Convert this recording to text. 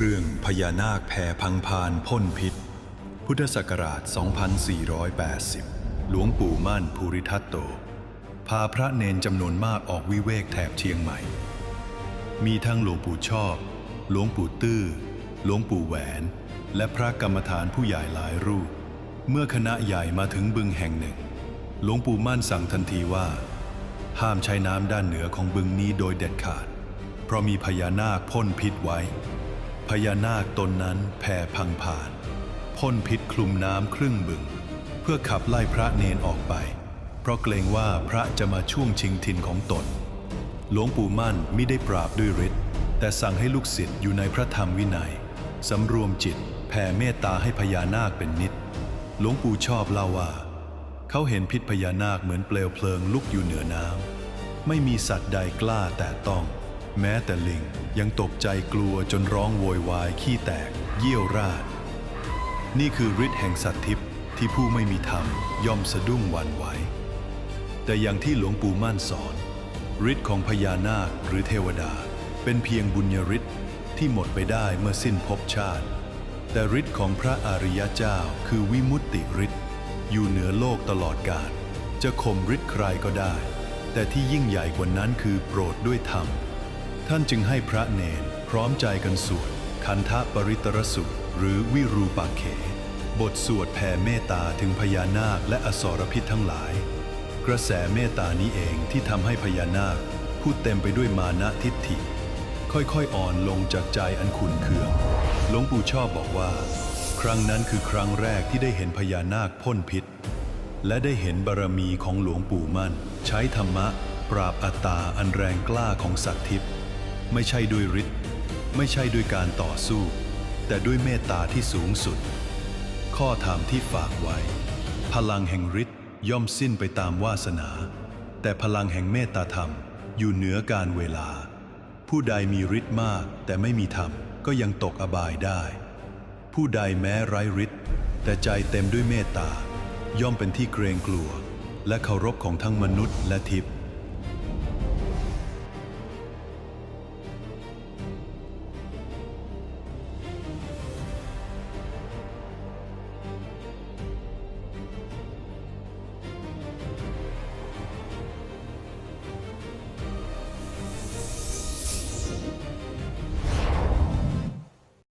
เรื่องพญานาคแผ่พังพานพ่นพิษ พุทธศักราช 2480 หลวงปู่มั่นภูริทัตโต พาพระเนนจำนวนมากออกวิเวกแถบเชียงใหม่ มีทั้งหลวงปู่ชอบ หลวงปู่ตื้อ หลวงปู่แหวน และพระกรรมฐานผู้ใหญ่หลายรูป เมื่อคณะใหญ่มาถึงบึงแห่งหนึ่ง หลวงปู่มั่นสั่งทันทีว่า ห้ามใช้น้ำด้านเหนือของบึงนี้โดยเด็ดขาด เพราะมีพญานาคพ่นพิษไว้ พญานาคตนนั้นแผ่พังผ่านพ่นพิษคลุมน้ำครึ่งบึง เพื่อขับไล่พระเนนออกไป เพราะเกรงว่าพระจะมาช่วงชิงถิ่นของตน หลวงปู่มั่นมิได้ปราบด้วยฤทธิ์แต่สั่งให้ลูกศิษย์อยู่ในพระธรรมวินัยสำรวมจิตแผ่เมตตาให้พญานาคเป็นนิด หลวงปู่ชอบเล่าว่า เขาเห็นพิษพญานาคเหมือนเปลวเพลิงลุกอยู่เหนือน้ำไม่มีสัตว์ใดกล้าแต่ต้อง แม้แต่ลิงยังตกใจกลัวจนร้องโวยวายขี้แตก เยี่ยวราด นี่คือฤทธิ์แห่งสัตว์ทิพย์ที่ผู้ไม่มีธรรมย่อมสะดุ้งหวั่นไหว แต่อย่างที่หลวงปู่มั่นสอนฤทธิ์ของพญานาคหรือเทวดา เป็นเพียงบุญญฤทธิ์ที่หมดไปได้เมื่อสิ้นภพชาติ แต่ฤทธิ์ของพระอริยเจ้าคือวิมุตติฤทธิ์อยู่เหนือโลกตลอดกาลจะข่มฤทธิ์ใครก็ได้ แต่ที่ยิ่งใหญ่กว่านั้นคือโปรดด้วยธรรม ท่านจึงให้พระเนนพร้อมใจกันสวด คันธปริตรสุตหรือวิรูปักเข บทสวดแผ่เมตตาถึงพญานาคและอสรพิษทั้งหลาย กระแสเมตตานี้เองที่ทำให้พญานาคผู้เต็มไปด้วยมานะทิฏฐิ ค่อยๆอ่อนลงจากใจอันขุ่นเคืองหลวงปู่ชอบบอกว่า ครั้งนั้นคือครั้งแรกที่ได้เห็นพญานาคพ่นพิษ และได้เห็นบารมีของหลวงปู่มั่น ใช้ธรรมะ ปราบอัตตาอันแรงกล้าของสัตว์ทิพย์ ไม่ใช่ด้วยฤทธิ์ไม่ใช่ด้วยการต่อสู้ แต่ด้วยเมตตาที่สูงสุด ข้อธรรมที่ฝากไว้ พลังแห่งฤทธิ์ย่อมสิ้นไปตามวาสนา แต่พลังแห่งเมตตาธรรมอยู่เหนือการเวลา ผู้ใดมีฤทธิ์มากแต่ไม่มีธรรมก็ยังตกอบายได้ ผู้ใดแม้ไร้ฤทธิ์แต่ใจเต็มด้วยเมตตา ย่อมเป็นที่เกรงกลัว และเคารพของทั้งมนุษย์และทิพย์